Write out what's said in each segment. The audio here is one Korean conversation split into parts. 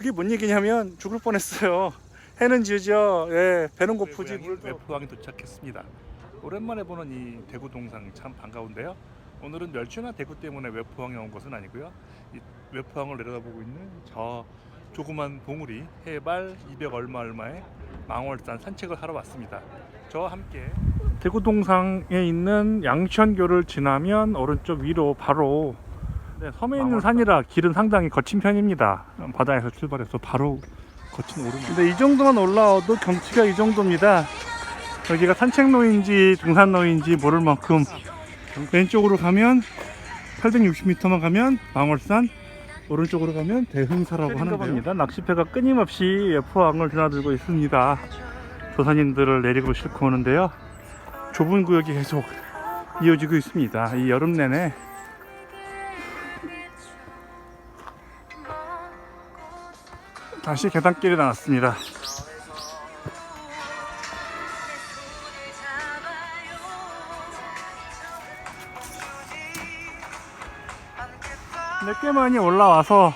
그게 뭔 얘기냐면 죽을 뻔했어요. 해는 지으죠. 예, 배는 고프지 외포항에 도착했습니다. 오랜만에 보는 이 대구 동상 참 반가운데요. 오늘은 멸치나 대구 때문에 외포항에 온 것은 아니고요. 이 외포항을 내려다보고 있는 저 조그만 봉우리 해발 200 얼마 얼마의 망월산 산책을 하러 왔습니다. 저와 함께 대구 동상에 있는 양천교를 지나면 오른쪽 위로 바로 네, 섬에 있는. 산이라 길은 상당히 거친 편입니다. 바다에서 출발해서 바로 거친 오르막. 근데 이 정도만 올라와도 경치가 이 정도입니다. 여기가 산책로인지 등산로인지 모를 만큼 왼쪽으로 가면 860m만 가면 망월산 오른쪽으로 가면 대흥사라고 하는 겁니다. 낚시패가 끊임없이 포항을 드나들고 있습니다. 조산인들을 내리고 싣고 오는데요. 좁은 구역이 계속 이어지고 있습니다. 이 여름 내내 다시 계단길에 나왔습니다. 근데 꽤 많이 올라와서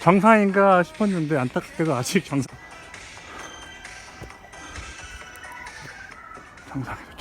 정상인가 싶었는데 안타깝게도 아직 정상 도착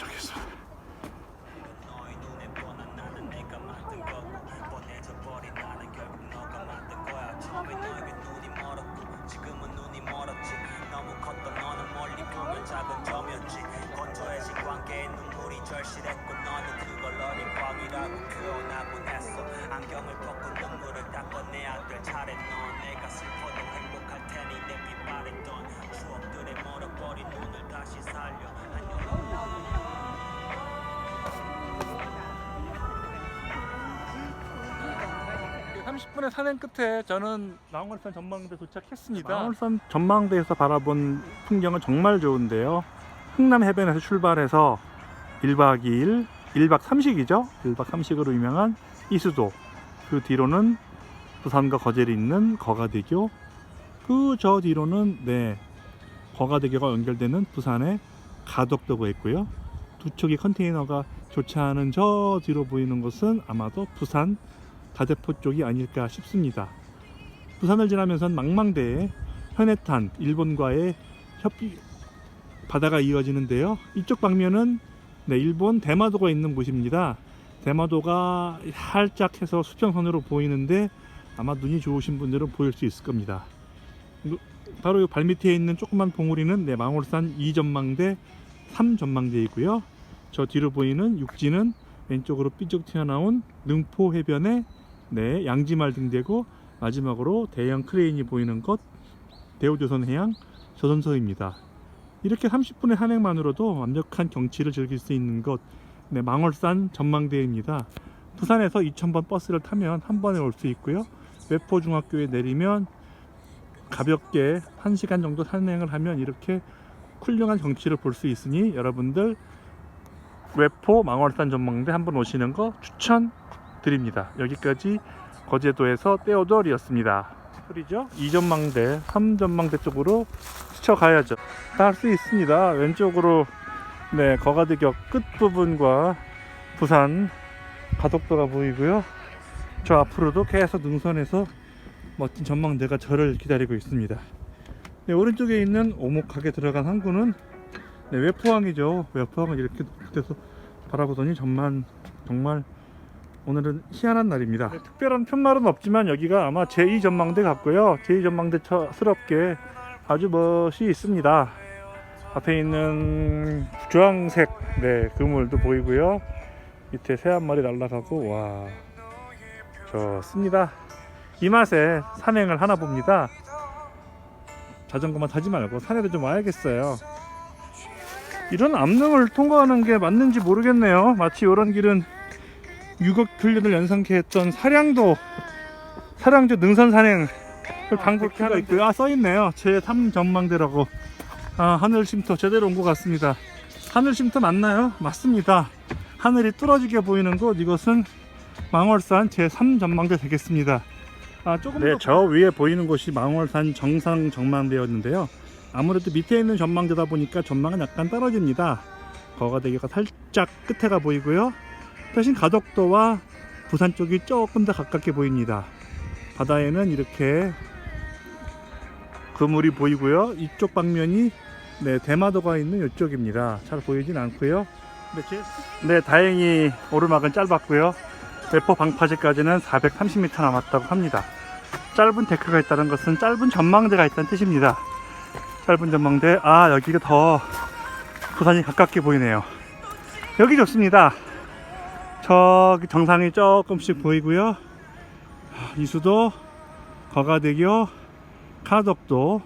30분의 산행 끝에 저는 망월산 전망대 도착했습니다. 망월산 전망대에서 바라본 풍경은 정말 좋은데요. 흥남 해변에서 출발해서 1박 2일, 1박 3식이죠. 1박 3식으로 유명한 이수도. 그 뒤로는 부산과 거제리 있는 거가대교. 그 저 뒤로는 네 거가대교가 연결되는 부산의 가덕도가 있고요. 두 척의 컨테이너가 교차하는 저 뒤로 보이는 것은 아마도 부산 가대포 쪽이 아닐까 싶습니다. 부산을 지나면서 망망대에 현해탄 일본과의 협비 바다가 이어지는데요. 이쪽 방면은 네, 일본 대마도가 있는 곳입니다. 대마도가 살짝 해서 수평선으로 보이는데 아마 눈이 좋으신 분들은 보일 수 있을 겁니다. 바로 이 발밑에 있는 조그만 봉우리는 네, 망월산 2전망대 3전망대이고요. 저 뒤로 보이는 육지는 왼쪽으로 삐쭉 튀어나온 능포 해변의 네, 양지말 등대고 마지막으로 대형 크레인이 보이는 곳 대우조선 해양 조선소입니다. 이렇게 30분의 산행만으로도 완벽한 경치를 즐길 수 있는 곳 네, 망월산 전망대입니다. 부산에서 2000번 버스를 타면 한 번에 올 수 있고요. 외포중학교에 내리면 가볍게 1시간 정도 산행을 하면 이렇게 훌륭한 경치를 볼 수 있으니 여러분들 외포 망월산 전망대 한번 오시는 거 추천 드립니다. 여기까지 거제도에서 떼어돌이었습니다. 소리죠? 2전망대, 3전망대 쪽으로 스쳐가야죠. 다 할 수 있습니다. 왼쪽으로 네 거가대교 끝 부분과 부산 가덕도가 보이고요. 저 앞으로도 계속 능선에서 멋진 전망대가 저를 기다리고 있습니다. 네, 오른쪽에 있는 오목하게 들어간 항구는 네, 외포항이죠. 외포항을 이렇게 높은 데서 바라보더니 정말 정말 오늘은 희한한 날입니다. 네, 특별한 편말은 없지만 여기가 아마 제2 전망대 같고요. 제2 전망대스럽게 아주 멋이 있습니다. 앞에 있는 주황색 네, 그물도 보이고요. 밑에 새 한 마리 날아가고 와 좋습니다. 이 맛에 산행을 하나 봅니다. 자전거만 타지 말고 산에도 좀 와야겠어요. 이런 암릉을 통과하는 게 맞는지 모르겠네요. 마치 이런 길은 유격 훈련을 연상케 했던 사량도 사량조 능선 산행을 방불케 하고 있고요. 아 써있네요. 제 3 전망대라고. 아 하늘 쉼터 제대로 온 것 같습니다. 하늘 쉼터 맞나요? 맞습니다. 하늘이 뚫어지게 보이는 곳 이것은 망월산 제 3 전망대 되겠습니다. 아 조금 네, 저 위에 보이는 곳이 망월산 정상 전망대였는데요. 아무래도 밑에 있는 전망대다 보니까 전망은 약간 떨어집니다. 거가대교가 살짝 끝에가 보이고요. 대신 가덕도와 부산 쪽이 조금 더 가깝게 보입니다. 바다에는 이렇게 그물이 보이고요. 이쪽 방면이 네, 대마도가 있는 이쪽입니다. 잘 보이진 않고요. 네, 제- 네, 다행히 오르막은 짧았고요. 대포 방파제까지는 430m 남았다고 합니다. 짧은 데크가 있다는 것은 짧은 전망대가 있다는 뜻입니다. 짧은 전망대, 아, 여기가 더 부산이 가깝게 보이네요. 여기 좋습니다. 저기 정상이 조금씩 보이고요. 이수도, 거가대교, 카덕도,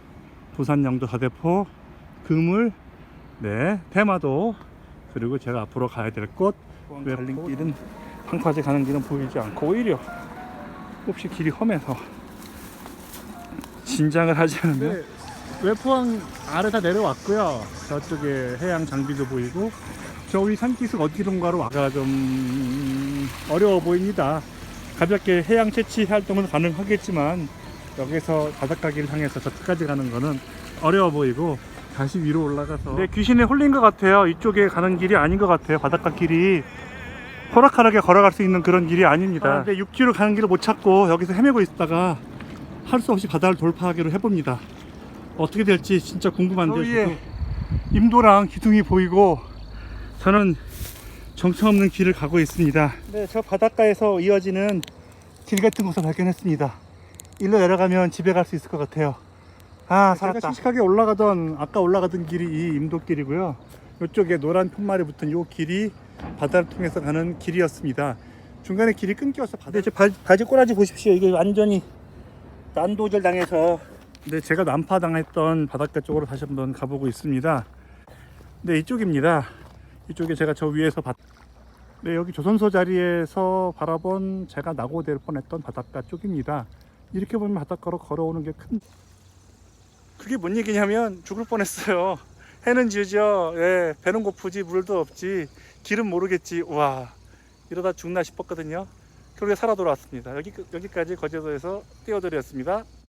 부산 영도 서대포, 그물, 네, 대마도, 그리고 제가 앞으로 가야 될 곳, 갈린 길은 황파제 가는 길은 보이지 않고 오히려 혹시 길이 험해서 진장을 하지 않으면 네, 외포항 아래 다 내려왔고요. 저쪽에 해양 장비도 보이고 저위 산기슭 어디론가로 와가 좀 어려워 보입니다. 가볍게 해양 채취 활동은 가능하겠지만 여기서 바닷가 길을 향해서 저까지 가는 거는 어려워 보이고 다시 위로 올라가서 네, 귀신에 홀린 것 같아요. 이쪽에 가는 길이 아닌 것 같아요. 바닷가 길이 호락호락하게 걸어갈 수 있는 그런 길이 아닙니다. 아, 근데 육지로 가는 길을 못 찾고 여기서 헤매고 있다가 할 수 없이 바다를 돌파하기로 해봅니다. 어떻게 될지 진짜 궁금한데요. 위에 저도 임도랑 기둥이 보이고 저는 정처없는 길을 가고 있습니다. 네, 저 바닷가에서 이어지는 길 같은 곳을 발견했습니다. 일로 내려가면 집에 갈 수 있을 것 같아요. 아, 제가 살았다. 씩씩하게 올라가던 아까 올라가던 길이 이 임도길이고요. 이쪽에 노란 푯말이 붙은 이 길이 바다를 통해서 가는 길이었습니다. 중간에 길이 끊겨서 바다. 네, 저 바, 바지 꼬라지 보십시오. 이게 완전히 난도질 당해서. 네, 제가 난파 당했던 바닷가 쪽으로 다시 한번 가보고 있습니다. 네, 이쪽입니다. 이쪽에 제가 저 위에서 봤. 네, 여기 조선소 자리에서 바라본 제가 낙오될 뻔했던 바닷가 쪽입니다. 이렇게 보면 바닷가로 걸어오는 게 큰. 그게 뭔 얘기냐면 죽을 뻔했어요. 해는 지죠. 예, 배는 고프지 물도 없지 길은 모르겠지. 와 이러다 죽나 싶었거든요. 결국에 살아 돌아왔습니다. 여기 여기까지 거제도에서 띄워드렸습니다.